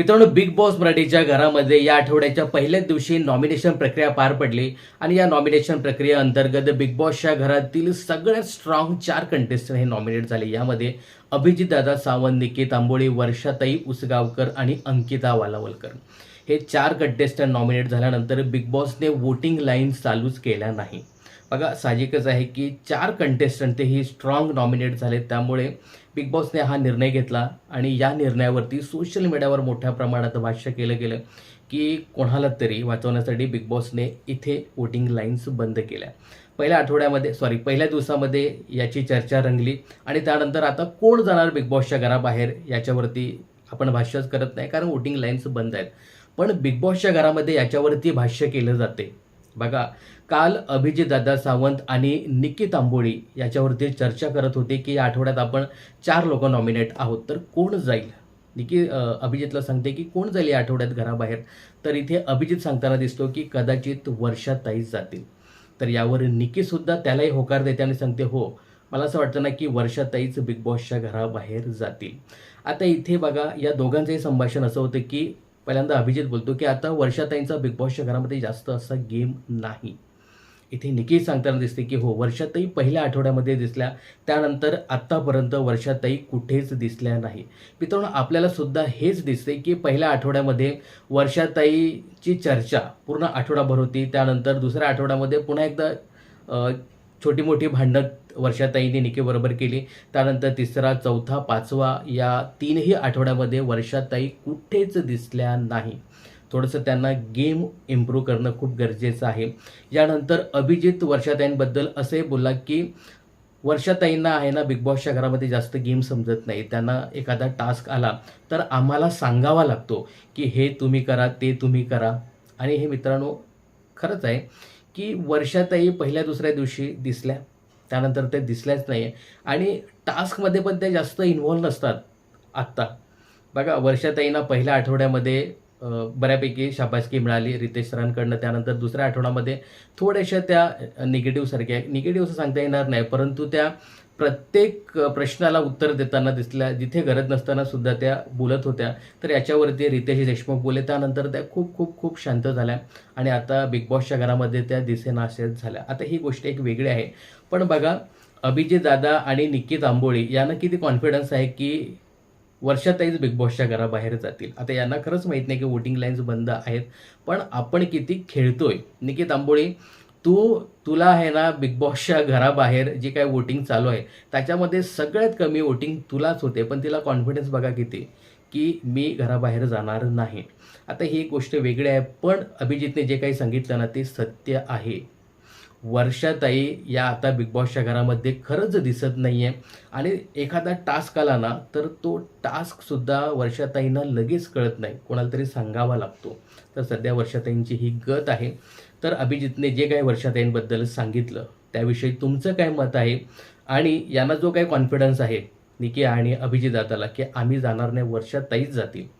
मित्रांनो big boss मराठीच्या घरामध्ये या आठवड्याच्या पहिल्याच दिवशी नॉमिनेशन प्रक्रिया पार पडली. आणि या नॉमिनेशन प्रक्रियेअंतर्गत बिग बॉसच्या घरातील सगळ्यात स्ट्रॉंग चार कंटेस्टंट हे नॉमिनेट झाले. यामध्ये अभिजितदादा सावंत निकेत आंबोळी वर्षाताई उसगावकर आणि अंकिता वालावलकर. हे चार कंटेस्टंट नॉमिनेट झाल्यानंतर बिग बॉसने वोटिंग लाईन चालूच केल्या नाही. बघा साहजिकच आहे की चार कंटेस्टंट ते ही स्ट्रॉंग नॉमिनेट झाले त्यामुळे बिग बॉसने हा निर्णय घेतला आणि या निर्णयावरती सोशल मीडियावर मोठ्या प्रमाणात भाष्य केलं गेलं की कोणाला तरी वाचवण्यासाठी बिग बॉसने इथे वोटिंग लाईन्स बंद केल्या. पहिल्या आठवड्यामध्ये सॉरी पहिल्या दिवसामध्ये याची चर्चा रंगली आणि त्यानंतर आता कोण जाणार बिग बॉसच्या घराबाहेर याच्यावरती आपण भाष्यच करत नाही कारण वोटिंग लाईन्स बंद आहेत. पण बिग बॉसच्या घरामध्ये याच्यावरती भाष्य केलं जाते. बघा काल अभिजितदादा सावंत आणि निकी तांबोळी याच्यावरती चर्चा करत होते की या आठवड्यात आपण चार लोक नॉमिनेट आहोत तर कोण जाईल? निकी अभिजितला सांगते की कोण जाईल या आठवड्यात घराबाहेर? तर इथे अभिजित सांगताना दिसतो की कदाचित वर्षाताईच जातील. तर यावर निकीसुद्धा त्यालाही होकार देते आणि सांगते हो मला असं वाटतं ना की वर्षाताईच बिग बॉसच्या घराबाहेर जातील. आता इथे बघा या दोघांचंही संभाषण असं होतं की पहिल्यांदा अभिजित बोलतो की आता वर्षाताईंचा बिग बॉसच्या घरामध्ये जास्त असा गेम नाही. इथे निकी सांगताना दिसते की हो वर्षाताई पहिल्या आठवड्यामध्ये दिसल्या त्यानंतर आत्तापर्यंत वर्षाताई कुठेच दिसल्या नाही. मित्रांनो आपल्याला सुद्धा हेच दिसते की पहिल्या आठवड्यामध्ये वर्षाताईची चर्चा पूर्ण आठवडाभर होती त्यानंतर दुसऱ्या आठवड्यामध्ये पुन्हा एकदा छोटी मोठी भांडणं वर्षाताईने निकेबरोबर केली. त्यानंतर तिसरा चौथा पाचवा या तीनही आठवड्यामध्ये वर्षाताई कुठेच दिसल्या नाही. थोडंसं त्यांना गेम इम्प्रूव्ह करणं खूप गरजेचं आहे. यानंतर अभिजित वर्षाताईंबद्दल असे बोलला की वर्षाताईंना आहे ना बिग बॉसच्या घरामध्ये जास्त गेम समजत नाही. त्यांना एखादा टास्क आला तर आम्हाला सांगावा लागतो की हे तुम्ही करा ते तुम्ही करा. आणि हे मित्रांनो खरंच आहे. की वर्षाताई पहिल्या दुसऱ्या दिवशी दिसल्या त्यानंतर ते दिसल्याच नाही आहे आणि टास्कमध्ये पण ते जास्त इन्व्हॉल्व नसतात आत्ता. बघा वर्षाताईंना पहिल्या आठवड्यामध्ये बऱ्यापैकी शाबासकी मिळाली रितेश सरांकडनं. त्यानंतर दुसऱ्या आठवड्यामध्ये थोड्याशा त्या निगेटिव्हसारख्या निगेटिव्ह असं सांगता येणार नाही परंतु त्या प्रत्येक प्रश्नाला उत्तर देताना दिसल्या जिथे गरज नसताना सुद्धा त्या बोलत होत्या. तर याच्यावरती रितेश देशमुख बोलले. त्यानंतर त्या खूप खूप खूप शांत झाल्या. आणि आता बिग बॉसच्या घरामध्ये त्या दिसेनाशेच झाल्या. आता ही गोष्ट एक वेगळी आहे. पण बघा अभिजित दादा आणि निकित आंबोळी यांना किती कॉन्फिडन्स आहे की वर्षाताईच बिग बॉसच्या घराबाहेर जातील. आता यांना खरंच माहीत नाही की वोटिंग लाईन्स बंद आहेत. पण आपण किती खेळतोय. निकित आंबोळी तू तुला आहे ना बिग बॉसच्या घराबाहेर जे काय वोटिंग चालू आहे त्याच्यामध्ये सगळ्यात कमी वोटिंग तुलाच होते पण तिला कॉन्फिडन्स बघा किती की मी घराबाहेर जाणार नाही. आता ही गोष्ट वेगळी आहे पण अभिजितने जे काही सांगितलं ना ते सत्य आहे. वर्षाताई या आता बिग बॉसच्या घरामध्ये खरंच दिसत नाही आहे आणि एखादा टास्क आला ना तर तो टास्कसुद्धा वर्षाताईंना लगेच कळत नाही. कोणाला तरी सांगावा लागतो. तर सध्या वर्षाताईंची ही गत आहे. तर अभिजितने जे काही वर्षाताईंबद्दल सांगितलं त्याविषयी तुमचं काय मत आहे? आणि यांना जो काही कॉन्फिडन्स आहे निकी आणि अभिजित दादाला की आम्ही जाणार नाही वर्षाताईच जातील.